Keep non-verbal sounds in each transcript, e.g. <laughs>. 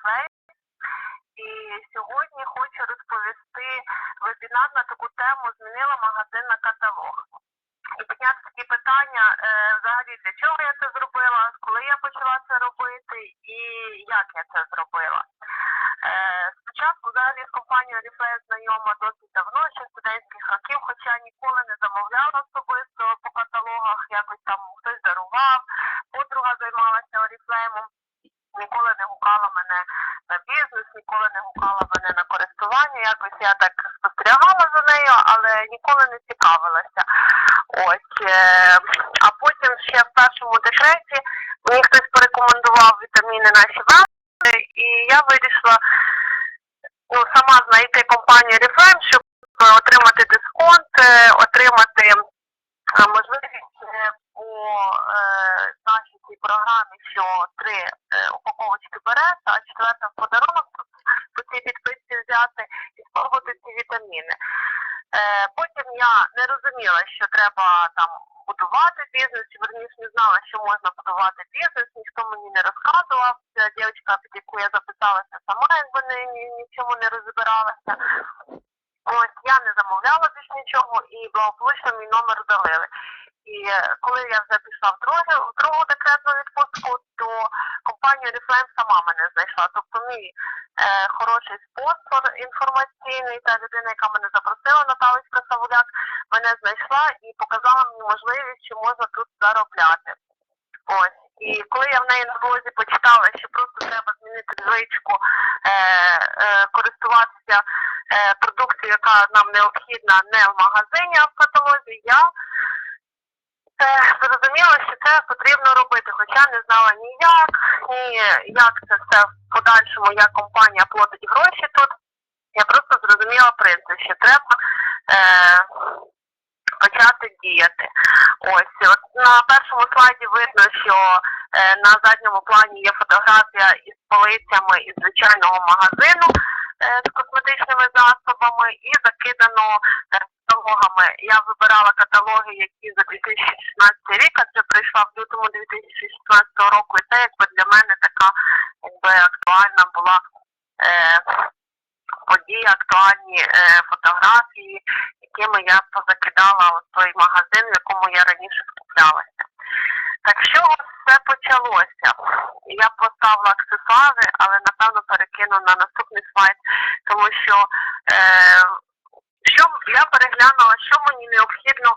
Oriflame. І сьогодні хочу розповісти вебінар на таку тему Змінила магазин на каталог. І підняти такі питання е, взагалі для чого я це зробила, коли я почала це робити і як я це зробила. Е, спочатку взагалі з компанією Oriflame знайома досить давно, ще студентських років, хоча ніколи не замовляла особисто по каталогах, якось там хтось дарував, подруга займалася Oriflame ніколи не гукала мене на бізнес, ніколи не гукала мене на користування. Якось я так спостерігала за нею, але ніколи не цікавилася. Ось е, а потім ще в першому декреті мені хтось порекомендував вітаміни наші вели, і я вирішила ну, сама знайти компанію Reframe, щоб отримати дисконт, е, отримати е, можливість по цій програмі, що три е, упаковочки береш, а четверта в подарунок по цій підписці взяти і спробувати ці вітаміни. Е, потім я не розуміла, що треба там будувати бізнес, чи верніше не знала, що можна будувати бізнес, ніхто мені не розказував. Ця дівчинка, під яку я записалася сама, якби не ні, ні в чому не розбиралася. Ось я не замовляла більш нічого і благополучно мій номер вдалили. І коли я вже пішла в другу, в другу декретну відпустку, то компанія Reflame сама мене знайшла. Тобто мій е, хороший спонсор інформаційний, та людина, яка мене запросила, Наталочка Савуляк, мене знайшла і показала мені можливість, що можна тут заробляти. Ось. І коли я в неї на блозі почитала, що просто треба змінити звичку, е, е, користуватися е, продукцією, яка нам необхідна не в магазині, а в каталозі, я е, зрозуміла, що це потрібно робити, хоча не знала ні як, ні як це все в подальшому, як компанія платить гроші тут. Я просто зрозуміла принцип, що треба е, почати діяти. Ось от на першому слайді видно, що е, на задньому плані є фотографія із полицями із звичайного магазину е, з косметичними засобами і закидано е, каталогами. Я вибирала каталоги, які за 2016 рік, а це прийшла в лютому 2016 року, і це якби для мене така якби актуальна була. Е, події, актуальні е, фотографії, якими я позакидала от той магазин, в якому я раніше скуплялася. Так що все почалося? Я поставила аксесуари, але напевно перекину на наступний слайд, тому що е, що я переглянула, що мені необхідно е,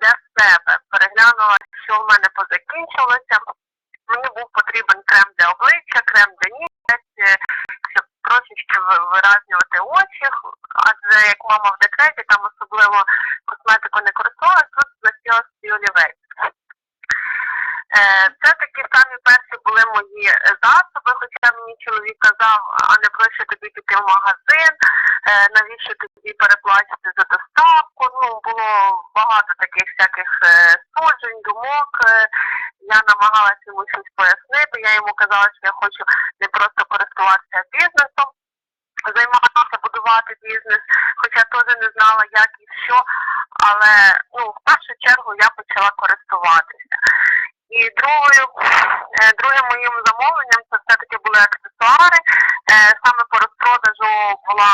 для себе. Переглянула, що в мене позакінчилося. Мені був потрібен крем для обличчя, крем для нігть, е, щоб трошечки виразнювати очі, адже як мама в декреті, там особливо косметику не користувалась, тут захотіла собі олівець. Це такі самі перші були мої е, засоби, хоча мені чоловік казав, а не другим моїм замовленням це все-таки були аксесуари. Е, Саме по розпродажу була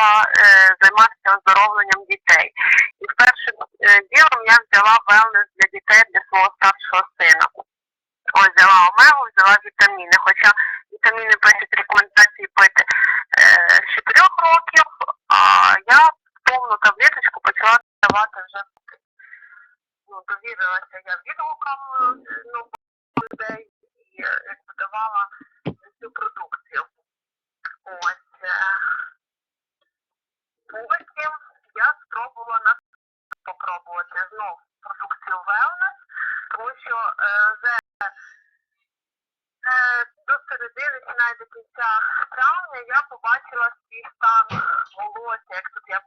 var robotnya kemudian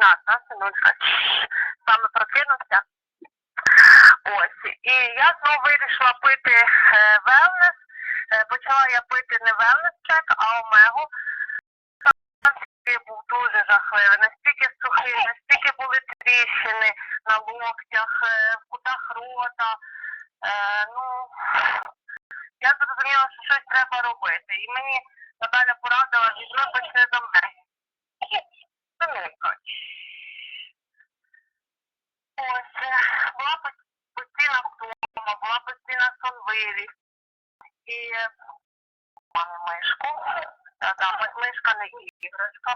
кімната, саме прокинувся. Ось. І я знову вирішила пити велнес. Почала я пити не велнес чек, а омегу. Був дуже жахливий, настільки сухий, настільки були тріщини на локтях, е, в кутах рота. Е, ну, я зрозуміла, що щось треба робити. І мені Наталя порадила, що почне за мене. Ось, була постійна втома, була постійна сонливість. І мами мишку, там мишка не іграшка.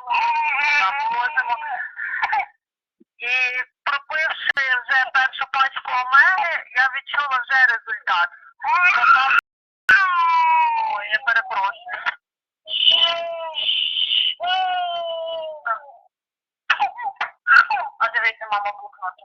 І пропивши вже першу пачку омеги, я відчула вже результат. Я перепрошую. reason mama book not to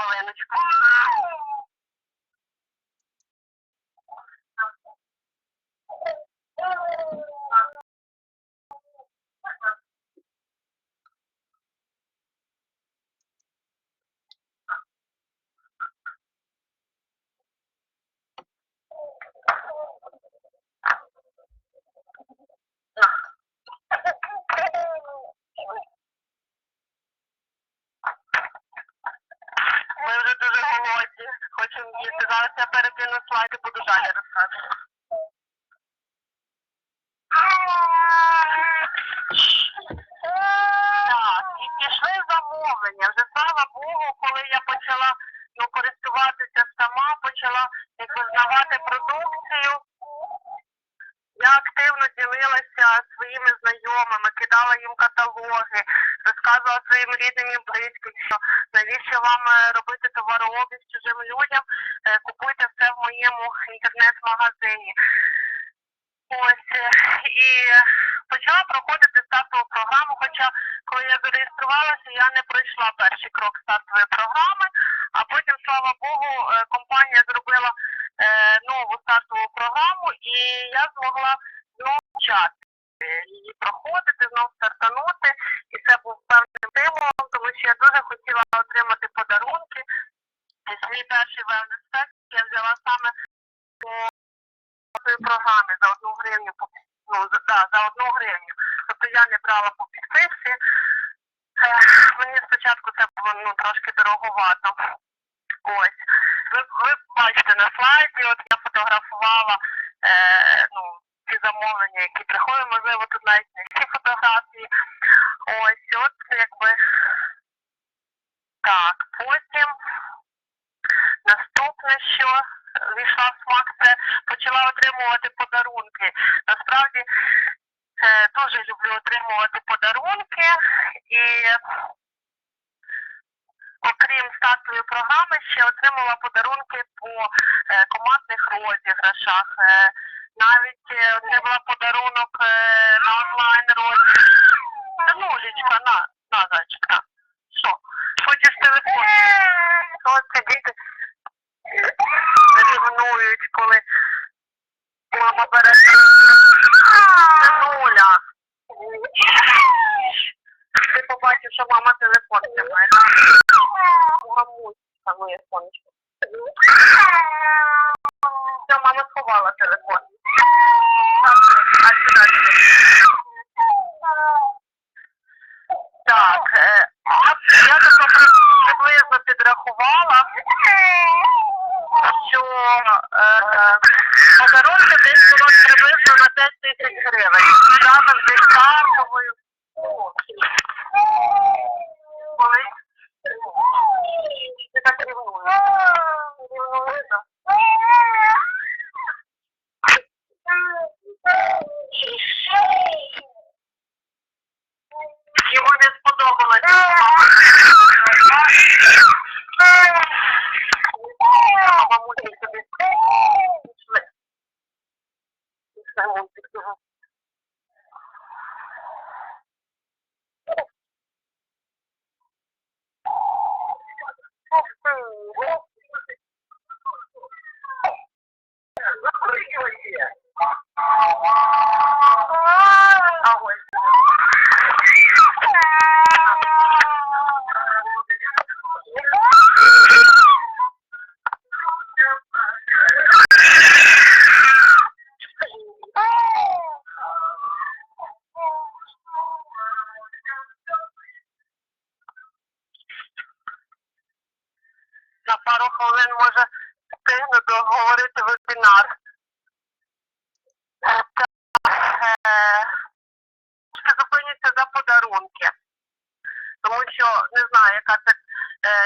problema de comida. їм каталоги, розказувала своїм рідним і близьким, що навіщо вам е, подарунки і окрім стартової програми ще отримала подарунки по е, командних розіграшах. Е, навіть е, отримала подарунок на онлайн розіграш. Ну, лічка, на, на зайчика. Що? Хочеш телефон? Що ці діти рівнують, коли мама бере нуля побачив, що мама телефон тримає. Громуся моє. Все, мама сховала телефон. Е, а сюди. Так, я так приблизно підрахувала, що е, подарунки десь було приблизно на 5 тисяч гривень.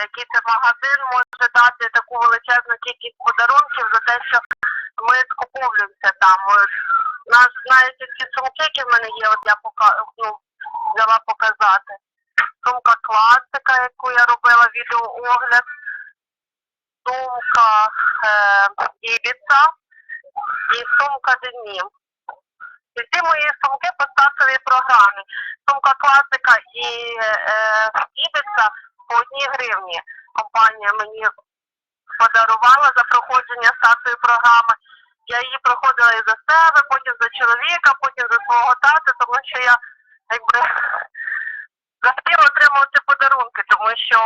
який це магазин може дати таку величезну кількість подарунків за те, що ми скуповлюємося там. Нас навіть ці сумки, які в мене є, от я пока ну, взяла показати. Сумка класика, яку я робила відеоогляд, сумка е, Дівіца і сумка Денім. І всі мої сумки по стартовій програмі. Сумка класика і е, е Ібіца по одній гривні. Компанія мені подарувала за проходження стартової програми. Я її проходила і за себе, потім за чоловіка, потім за свого тата, тому що я якби <laughs> захотіла отримувати подарунки, тому що,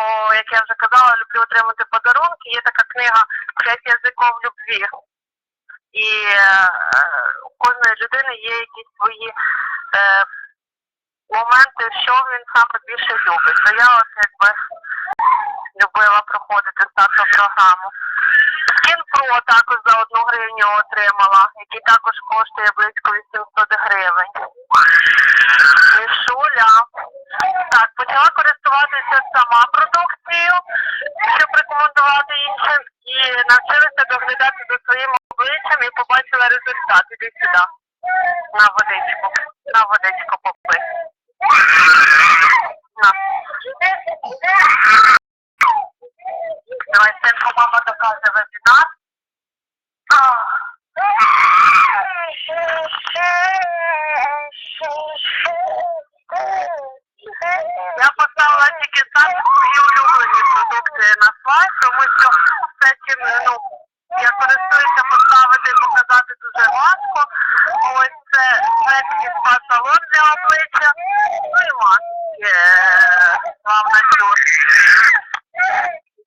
як я вже казала, люблю отримати подарунки. Є така книга П'ять язиків любві. І е, у кожної людини є якісь свої е, моменти, що він саме більше любить. То я от якби любила проходити старту програму. Кінпро також за одну гривню отримала, який також коштує близько 800 гривень. Мішуля. Так, почала користуватися сама продукцією, щоб рекомендувати іншим, і навчилася доглядати за своїм обличчям і побачила результат. Іди сюди. На водичку. На водичку попий. На. Давай, синку, мама докаже вебінар. Я поставила тільки самі свої улюблені продукти на слайд, тому що все чим ну, я користуюся поставити і показати дуже важко. Ось це шведський спа-салон для обличчя. Ну і маски. Главна чур. Все.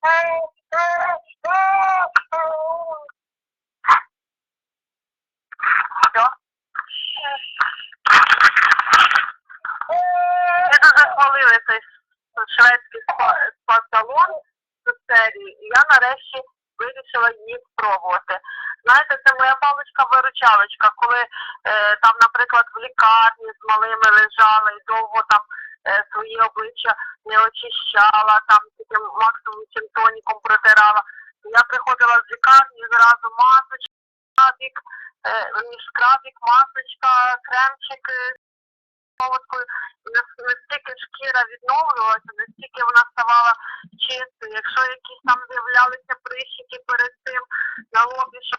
Ми дуже цей шведський спа- спа-салон цю серію, і я нарешті вирішила її спробувати. Знаєте, це моя паличка-виручалочка, коли е, там, наприклад, в лікарні з малими лежала і довго там е, свої обличчя не очищала, там тільки максимум чим тоніком протирала. Я приходила з лікарні, зразу масочка, скрабік, е, ні, скрабік, масочка, кремчик солодкою, настільки шкіра відновлювалася, настільки вона ставала чистою. Якщо якісь там з'являлися прищики перед тим на лобі, що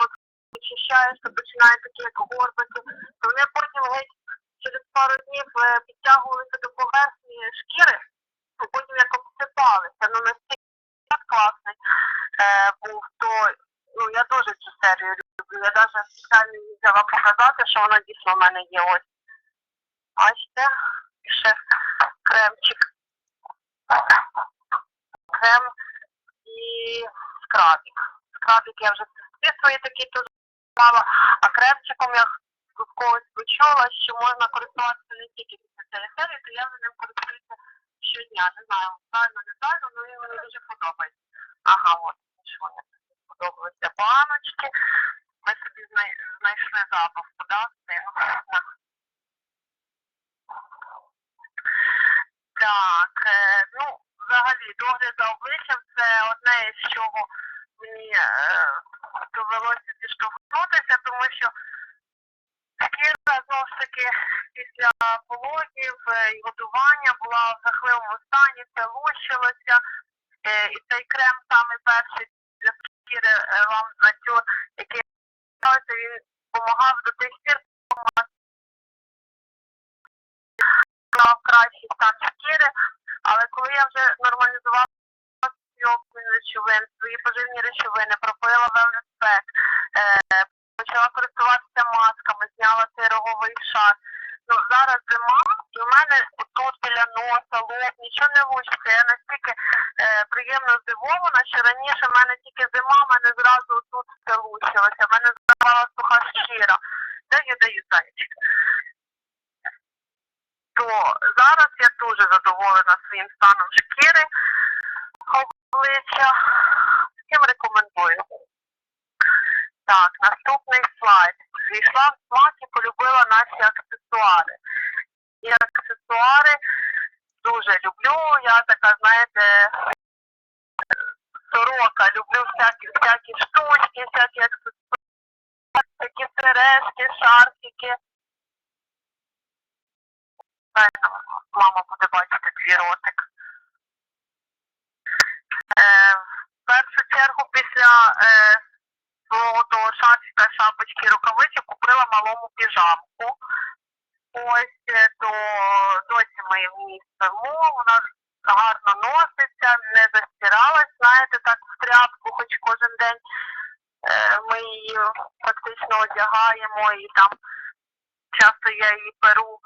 очищаєш, то починає такі як горбики, то вони потім геть через пару днів е, підтягувалися до поверхні шкіри, а потім як обсипалися. Ну настільки класний е, був, то ну я дуже цю серію люблю. Я навіть спеціально її взяла показати, що вона дійсно в мене є ось. Бачите, ще кремчик. Крем і скрабік. Скрабік я вже всі свої такі тут мала, а кремчиком я з когось почула, що можна користуватися не тільки після цієї то я за ним користуюся щодня. Не знаю, правильно, не правильно, але він мені дуже подобається. Ага, от, що мені подобаються баночки. Ми собі знай- знайшли запаху, да, Так. Е, ну, взагалі, догляд за обличчям це одне із чого мені е, довелося зіштовхнутися, тому що шкіра знову ж таки після пологів е, і годування була в жахливому стані, це лущилося. І цей крем саме перший для шкіри вам натюр, який я він допомагав до тих пір, мав кращий стан шкіри, але коли я вже нормалізувала речовин, свої поживні речовини, пропила pack, е, почала користуватися масками, зняла цей роговий шар. Ну, зараз зима, і в мене тут біля носа, лоб, нічого не лучиться. Я настільки е, приємно здивована, що раніше в мене тільки зима, в мене зразу тут все лучилося, в мене здавала суха шкіра. Даю, даю, зайчик то зараз я дуже задоволена своїм станом шкіри обличчя. Всім рекомендую. Так, наступний слайд. Зійшла в смак і полюбила наші аксесуари. І аксесуари дуже люблю. Я така, знаєте, сорока, люблю всякі, всякі штучки, всякі аксесуари. Сережки. Правильно, мама буде бачити твій ротик. Е, в першу чергу після е, свого того шарфіка, шапочки, рукавичок купила малому піжамку. Ось е, то досі ми в ній спимо, вона гарно носиться, не застиралась, знаєте, так в тряпку, хоч кожен день е, ми її практично одягаємо і там часто я її перу.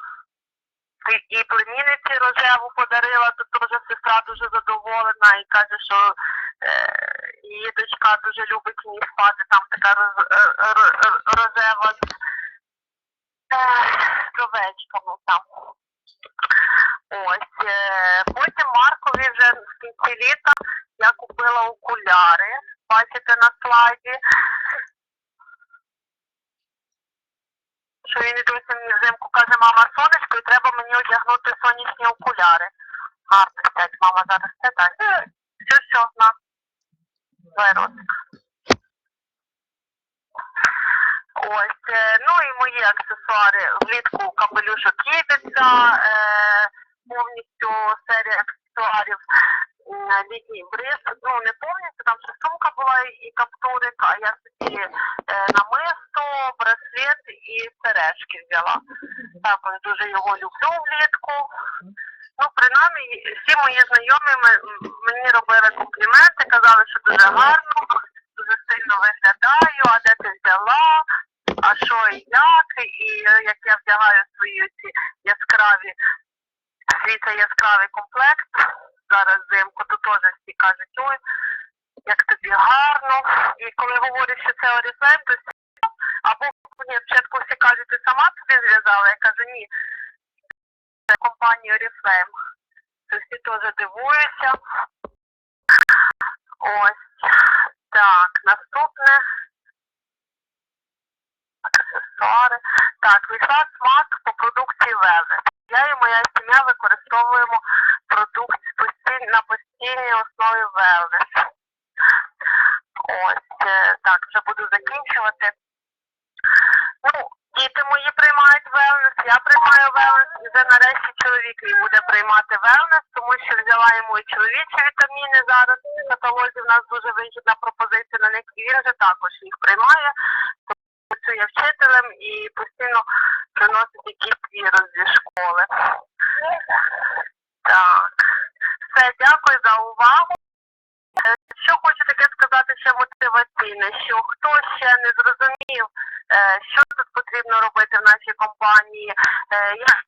І, племінниці рожеву подарила, то теж сестра дуже задоволена і каже, що е, її дочка дуже любить ній спати, там така роз, е, ро- ро- рожева з е, з там. Ось. Е, потім Маркові вже в кінці літа я купила окуляри, бачите на слайді. Що він і досі мені взимку каже, мама сонечко, і треба мені одягнути сонячні окуляри. Гарно сядь, мама зараз сядь. Все, все, на. Давай ротик. Ось, е, ну і мої аксесуари. Влітку капелюшок кібіця, е, повністю серія аксесуарів. м, Літній бриз, ну не повністю, там ще сумка була і- і каптурик, а я собі е, намисто, браслет і сережки взяла. Також дуже його люблю влітку. Ну, принаймні, всі мої знайомі мені робили компліменти, казали, що дуже гарно, дуже сильно виглядаю, а де ти взяла, а що і як, і е, як я вдягаю свої ці яскраві, свій цей яскравий комплект зараз взимку, то теж всі кажуть, ой, як тобі гарно. І коли говорять, що це Oriflame, то всі, або ні, спочатку всі кажуть, ти сама собі зв'язала, я кажу, ні, це компанія Oriflame. То всі теж дивуються. Ось. Так, наступне. Аксесуари. Так, війшла смак по продукції Велес. Я і моя сім'я використовуємо постій- на постійній основі Велес. Ось, е, так, вже буду закінчувати. Ну, діти мої приймають велнес, я приймаю велнес, і вже нарешті чоловік мій буде приймати велнес, тому що взяла йому і чоловічі вітаміни зараз. В каталозі в нас дуже вигідна пропозиція на них, і він вже також їх приймає. Працює вчителем і постійно приносить якісь твіри зі школи. Так. Все, дякую за увагу. Е, Що хочу таке сказати ще мотиваційне, що хто ще не зрозумів, е, що тут потрібно робити в нашій компанії, е, як